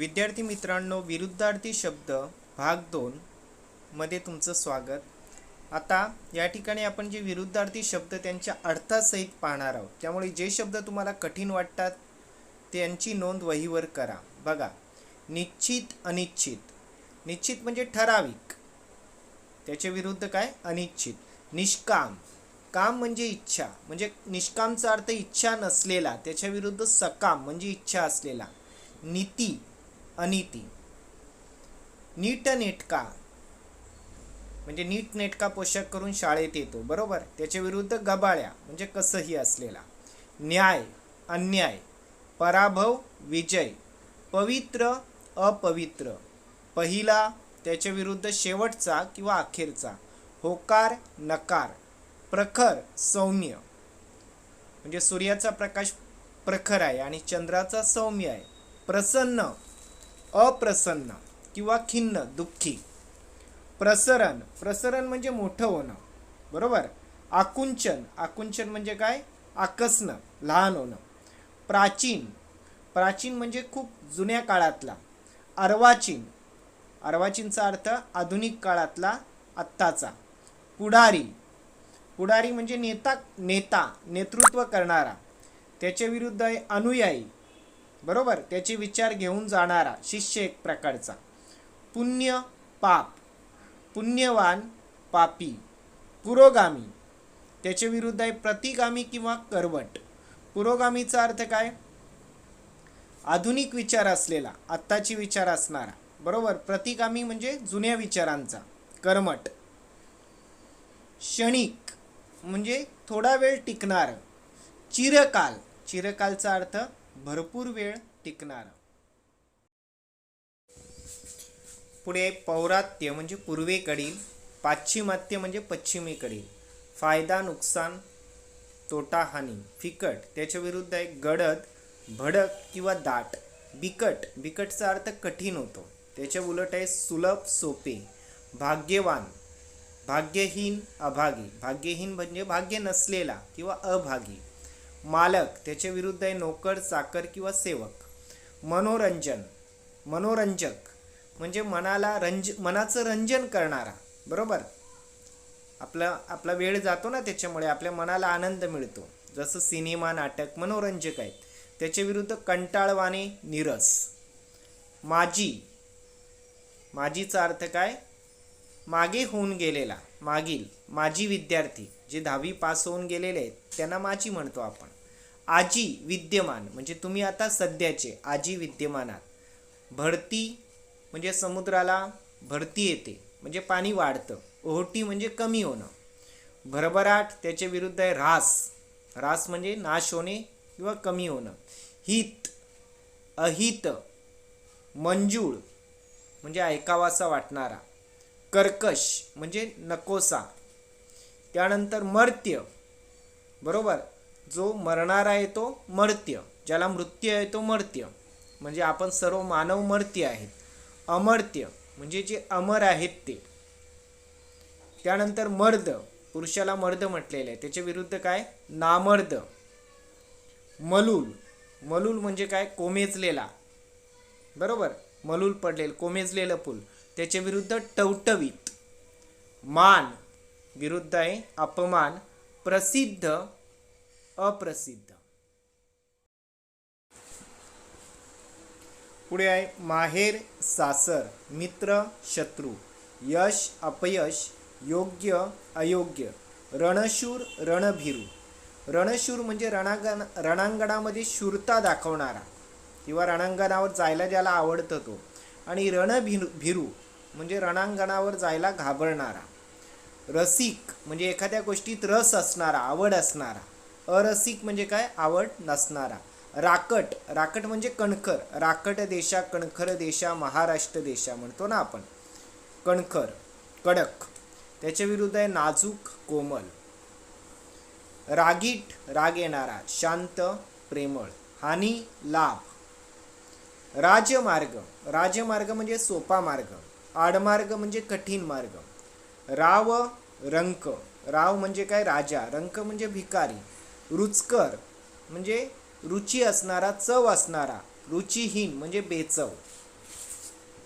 विद्यार्थी मित्रांनो विरुद्धार्थी शब्द भाग दोन मध्ये तुमचं स्वागत. आता या ठिकाणी आपण जे विरुद्धार्थी शब्द त्यांच्या अर्थासहित पाहणार आहोत त्यामुळे जे शब्द तुम्हाला कठीण वाटतात त्यांची नोंद वहीवर करा. बघा निश्चित अनिश्चित. निश्चित म्हणजे ठराविक. त्याच्या विरुद्ध काय? अनिश्चित. निष्काम. काम म्हणजे इच्छा. म्हणजे निष्कामचा अर्थ इच्छा नसलेला त्याच्या विरुद्ध सकाम म्हणजे इच्छा असलेला. नीती. अनिती. नीटनेटका म्हणजे नीटनेटका पोशाख करून शाळेत येतो बरोबर? त्याच्या विरुद्ध गबाळ्या म्हणजे कसंही असलेला. न्याय अन्याय पराभव विजय पवित्र अपवित्र. पहिला त्याच्या विरुद्ध शेवटचा किंवा अखेरचा. होकार नकार प्रखर सौम्य. म्हणजे सूर्याचा प्रकाश प्रखर आहे आणि चंद्राचा सौम्य आहे. प्रसन्न. अप्रसन्न किंवा खिन्न दुःखी. प्रसरण. प्रसरण म्हणजे मोठं होणं. बरोबर? आकुंचन. आकुंचन म्हणजे काय? आकसणं. लहान होणं. प्राचीन. प्राचीन म्हणजे खूप जुन्या काळातला. अर्वाचीन. अर्वाचीनचा अर्थ आधुनिक काळातला आत्ताचा. पुढारी. पुढारी म्हणजे नेता नेता नेतृत्व करणारा. त्याच्या विरुद्ध आहे अनुयायी. बरोबर? त्याचे विचार घेऊन जाणारा शिष्य एक प्रकारचा. पुण्य पाप. पुण्यवान पापी. पुरोगामी. त्याच्या विरुद्ध आहे प्रतिगामी किंवा करवट. पुरोगामीचा अर्थ काय? आधुनिक विचार असलेला आत्ताची विचार असणारा. बरोबर? प्रतिगामी म्हणजे जुन्या विचारांचा. कर्मट. क्षणिक म्हणजे थोडा वेळ टिकणार. चिरकाल. चिरकालचा अर्थ भरपूर वेळ टिकणार. पुढे पौरात्य म्हणजे पूर्वेकडील पाश्चिमात्य म्हणजे पश्चिमेकडील. फायदा नुकसान तोटा हानी फिकट त्याच्या विरुद्ध आहे गडद भडक किंवा दाट बिकट. बिकटचा अर्थ कठीण होतो. त्याच्या उलट आहे सुलभ सोपे भाग्यवान भाग्यहीन अभागी. भाग्यहीन म्हणजे भाग्य नसलेला किंवा अभागी. मालक त्याच्या विरुद्ध आहे नोकर चाकर किंवा सेवक. मनोरंजन मनोरंजक म्हणजे मनाला रंज मनाचं रंजन करणारा बरोबर? आपला आपला वेळ जातो ना त्याच्यामुळे आपल्या मनाला आनंद मिळतो. जसं सिनेमा नाटक मनोरंजक आहेत. त्याच्या विरुद्ध कंटाळवाने निरस. माजी. माजीचा अर्थ काय? मागे होऊन गेलेला मागील माजी विद्यार्थी जे दहावी पास होऊन गेलेले आहेत त्यांना माजी म्हणतो आपण. आजी विद्यमान म्हणजे तुम्ही आता सध्याचे आजी विद्यमानात. भरती म्हणजे समुद्राला भरती येते म्हणजे पाणी वाढतं ओहोटी म्हणजे कमी होणं. भरभराट त्याच्या विरुद्ध आहे ऱ्हास. ऱ्हास म्हणजे नाश होणे किंवा कमी होणं. हित अहित मंजूळ म्हणजे ऐकावासा वाटणारा. कर्कश म्हणजे नकोसा. त्यानंतर मर्त्य. बरोबर? जो मरणारा आहे तो मर्त्य. ज्याला मृत्यू आहे तो मर्त्य. म्हणजे आपण सर्व मानव मर्त्य आहेत. अमर्त्य म्हणजे जे अमर आहेत ते. त्यानंतर मर्द. पुरुषाला मर्द म्हटलेले आहे. त्याच्या विरुद्ध काय? नामर्द. मलूल. मलूल म्हणजे काय? कोमेजलेला. बरोबर? मलूल पडलेलं कोमेजलेलं पूल त्याच्या विरुद्ध टवटवीत. मान विरुद्ध आहे अपमान प्रसिद्ध अप्रसिद्ध. पुढे आहे माहेर सासर मित्र शत्रू. यश अपयश योग्य अयोग्य. रणशूर रणभिरू. रणशूर म्हणजे रणांगण रणांगणामध्ये शूरता दाखवणारा. किंवा रणांगणावर जायला ज्याला आवडतं तो. आणि रणभिरू भिरू म्हणजे रणांगणावर जायला घाबरणारा. रसिक म्हणजे एखाद्या गोष्टीत रस असणारा आवड असणारा. अरसिक म्हणजे काय? आवड नसणारा. राकट राकट म्हणजे कणखर. राकट देशा कणखर देशा महाराष्ट्र देशा म्हणतो ना आपण. कणखर कडक. त्याच्या विरुद्ध आहे नाजूक कोमल. रागीट राग येणारा. शांत प्रेमळ. हानी लाभ. राजमार्ग. राजमार्ग म्हणजे सोपा मार्ग. आडमार्ग म्हणजे कठीण मार्ग. राव रंक. राव म्हणजे काय? राजा. रंक म्हणजे भिकारी. रुचकर म्हणजे रुची असणारा चव असणारा रुचीहीन म्हणजे बेचव.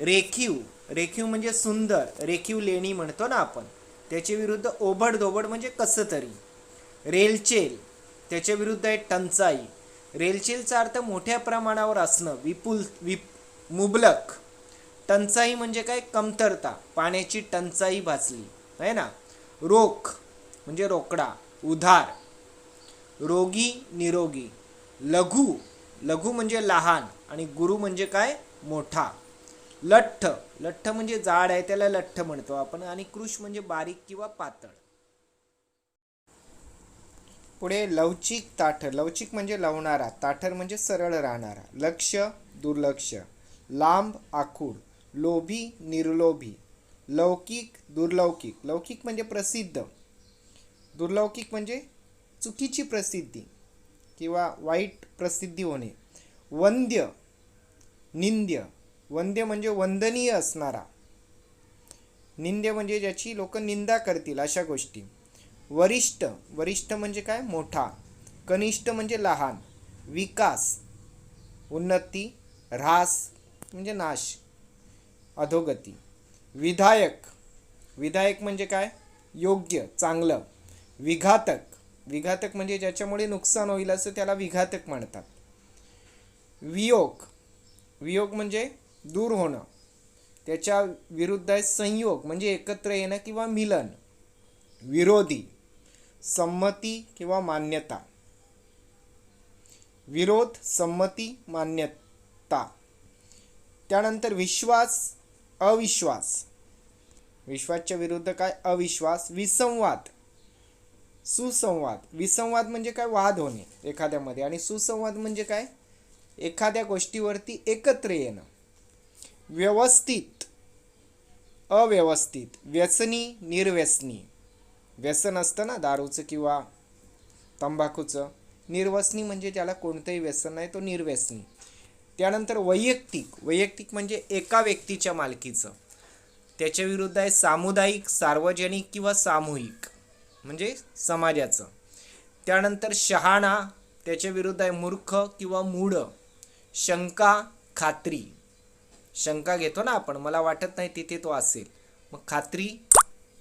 रेखीव. रेखीव म्हणजे सुंदर. रेखीव लेणी म्हणतो ना आपण. त्याच्या विरुद्ध ओबडदोबड म्हणजे कसं तरी. रेलचेल. त्याच्या विरुद्ध आहे टंचाई. रेलचेलचा अर्थ मोठ्या प्रमाणावर असणं विपुल विप मुबलक. टंचाई म्हणजे काय? कमतरता. पाण्याची टंचाई भासली. आहे ना? रोख म्हणजे रोकडा. उधार. रोगी निरोगी. लघु. लघु म्हणजे लहान आणि गुरु म्हणजे काय? मोठा. लठ्ठ. लठ्ठ म्हणजे जाड आहे त्याला लठ्ठ म्हणतो आपण. आणि कृष म्हणजे बारीक किंवा पातळ. पुढे लवचिक ताठर. लवचिक म्हणजे लवणारा ताठर म्हणजे सरळ राहणारा. लक्ष दुर्लक्ष. लांब आखूड. लोभी निर्लोभी. लौकिक दुर्लौकिक. लौकिक म्हणजे प्रसिद्ध. दुर्लौकिक म्हणजे चुकीची प्रसिद्धी किंवा वाईट प्रसिद्धी होणे. वंद्य निंद्य. वंद्य म्हणजे वंदनीय असणारा. निंद्य म्हणजे ज्याची लोक निंदा करतील अशा गोष्टी. वरिष्ठ वरिष्ठ म्हणजे काय? मोठा. कनिष्ठ म्हणजे लहान. विकास उन्नती ऱ्हास म्हणजे नाश. अधोगती. विधायक विधायक म्हणजे काय? योग्य चांगलं. विघातक विघातक म्हणजे ज्याच्यामुळे नुकसान होईल असं त्याला विघातक म्हणतात. वियोग वियोग म्हणजे दूर होणं. त्याच्या विरुद्ध आहे संयोग म्हणजे एकत्र येणं किंवा मिलन. विरोधी. संमती किंवा मान्यता. विरोध संमती मान्यता. त्यानंतर विश्वास अविश्वास. विश्वासच्या विरुद्ध काय? अविश्वास विसंवाद. सुसंवाद. विसंवाद म्हणजे काय? वाद होणे एखाद्यामध्ये. आणि सुसंवाद म्हणजे काय? एखाद्या गोष्टीवरती एकत्र येणं. व्यवस्थित. अव्यवस्थित. व्यसनी निर्व्यसनी. व्यसन असतं ना दारूचं किंवा तंबाखूचं. निर्वसनी म्हणजे ज्याला कोणतंही व्यसन नाही तो निर्व्यसनी. त्यानंतर वैयक्तिक. वैयक्तिक म्हणजे एका व्यक्तीच्या मालकीचं. त्याच्या विरुद्ध आहे सामुदायिक सार्वजनिक किंवा सामूहिक म्हणजे समाजाचं. त्यानंतर शहाणा त्याच्या विरुद्ध आहे मूर्ख किंवा मूढ शंका खात्री. शंका घेतो ना आपण मला वाटत नाही तिथे तो असेल. मग खात्री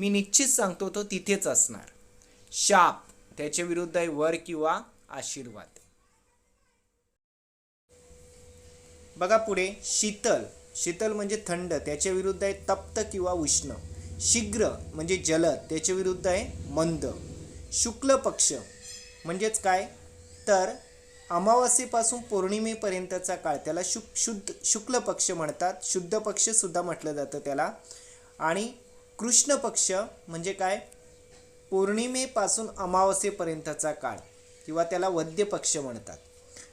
मी निश्चित सांगतो तो तिथेच असणार. शाप त्याच्या विरुद्ध आहे वर किंवा आशीर्वाद. बघा पुढे शीतल. शीतल म्हणजे थंड त्याच्या विरुद्ध आहे तप्त किंवा उष्ण. शीघ्र म्हणजे जलद त्याच्या विरुद्ध आहे मंद. शुक्ल पक्ष म्हणजेच काय? तर अमावास्येपासून पौर्णिमेपर्यंतचा काळ त्याला शुक शुद्ध शुक्ल पक्ष म्हणतात. शुद्ध पक्षसुद्धा म्हटलं जातं त्याला. आणि कृष्ण पक्ष म्हणजे काय? पौर्णिमेपासून अमावस्येपर्यंतचा काळ किंवा त्याला वद्य पक्ष म्हणतात.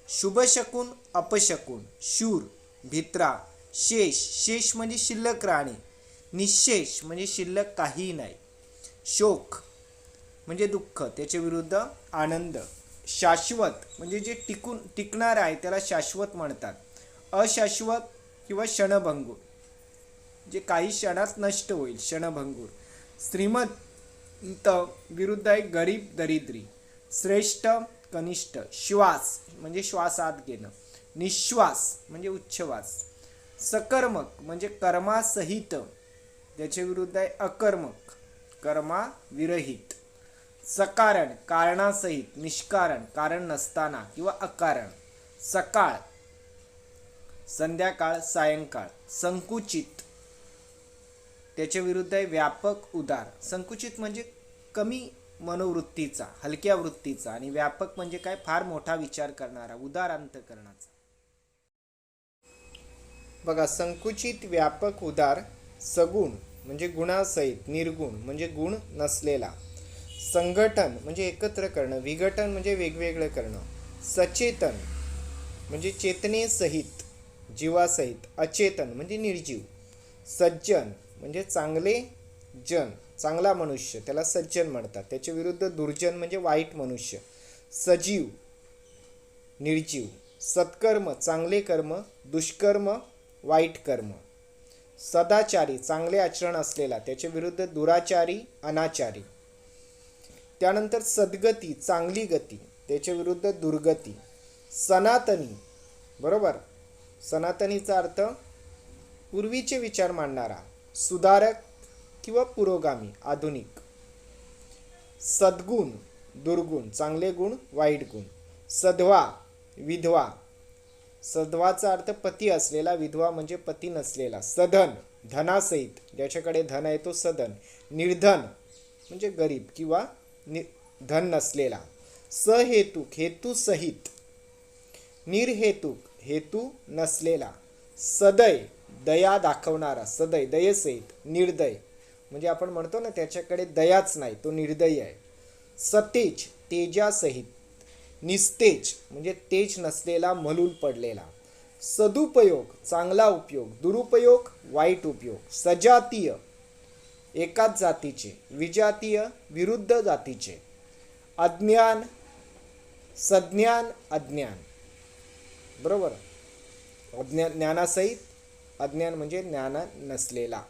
शुभशकून अपशकून शूर भित्रा शेष शेष म्हणजे शिल्लक राहणे निशेष म्हणजे शिल्लक काहीही नाही. शोक म्हणजे दुःख त्याच्या विरुद्ध आनंद. शाश्वत म्हणजे जे टिकून टिकणार आहे त्याला शाश्वत म्हणतात. अशाश्वत किंवा क्षणभंगूर. जे काही क्षणात नष्ट होईल क्षणभंगूर. श्रीमंत विरुद्ध आहे गरीब दरिद्री श्रेष्ठ कनिष्ठ श्वास म्हणजे श्वासात घेणं. निश्वास म्हणजे उच्छ्वास. सकर्मक म्हणजे कर्मासहित त्याच्या विरुद्ध आहे अकर्मक कर्मा विरहित सकारण कारणासहित निष्कारण कारण नसताना किंवा अकारण. सकाळ संध्याकाळ सायंकाळ. संकुचित त्याच्या विरुद्ध आहे व्यापक उदार. संकुचित म्हणजे कमी मनोवृत्तीचा हलक्या वृत्तीचा आणि व्यापक म्हणजे काय? फार मोठा विचार करणारा उदार अंतकरणाचा बघा संकुचित व्यापक उदार सगुण म्हणजे गुणासहित निर्गुण म्हणजे गुण नसलेला. संघटन म्हणजे एकत्र करणं विघटन म्हणजे वेगवेगळं करणं. सचेतन म्हणजे चेतनेसहित जीवासहित अचेतन म्हणजे निर्जीव. सज्जन म्हणजे चांगले जन चांगला मनुष्य त्याला सज्जन म्हणतात. त्याच्या विरुद्ध दुर्जन म्हणजे वाईट मनुष्य. सजीव निर्जीव. सत्कर्म चांगले कर्म दुष्कर्म वाईट कर्म. सदाचारी चांगले आचरण असलेला त्याच्या विरुद्ध दुराचारी अनाचारी. त्यानंतर सद्गती चांगली गती त्याच्या विरुद्ध दुर्गती. सनातनी बरोबर? सनातनीचा अर्थ पूर्वीचे विचार मांडणारा. सुधारक किंवा पुरोगामी आधुनिक. सद्गुण दुर्गुण चांगले गुण वाईट गुण. सधवा विधवा. सधवाचा अर्थ पती असलेला विधवा म्हणजे पती नसलेला. सधन धनासहित. ज्याच्याकडे धन आहे तो सधन. निर्धन म्हणजे गरीब किंवा नि धन नसलेला. सहेतुक हेतुसहित. निर्हेतुक हेतू नसलेला. सदैव दया दाखवणारा सदय दयेसहित निर्दय. म्हणजे आपण म्हणतो ना त्याच्याकडे दयाच नाही तो निर्दयी आहे. सतेज तेजासहित. निस्तेज म्हणजे तेज नसलेला मलूल पडलेला. सदुपयोग चांगला उपयोग. दुरुपयोग वाईट उपयोग. सजातीय एकाच जातीचे. विजातीय विरुद्ध जातीचे. अज्ञान सज्ञान अज्ञान. बरोबर? अज्ञा ज्ञानासहित अज्ञान म्हणजे ज्ञान नसलेला.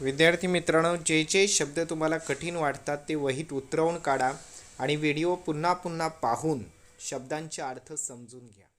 विद्यार्थी मित्रांनो जे जे शब्द तुम्हाला कठीण वाटतात ते वहीत उतरवून काढा आणि व्हिडिओ पुन्हा पुन्हा पाहून शब्दांचे अर्थ समजून घ्या.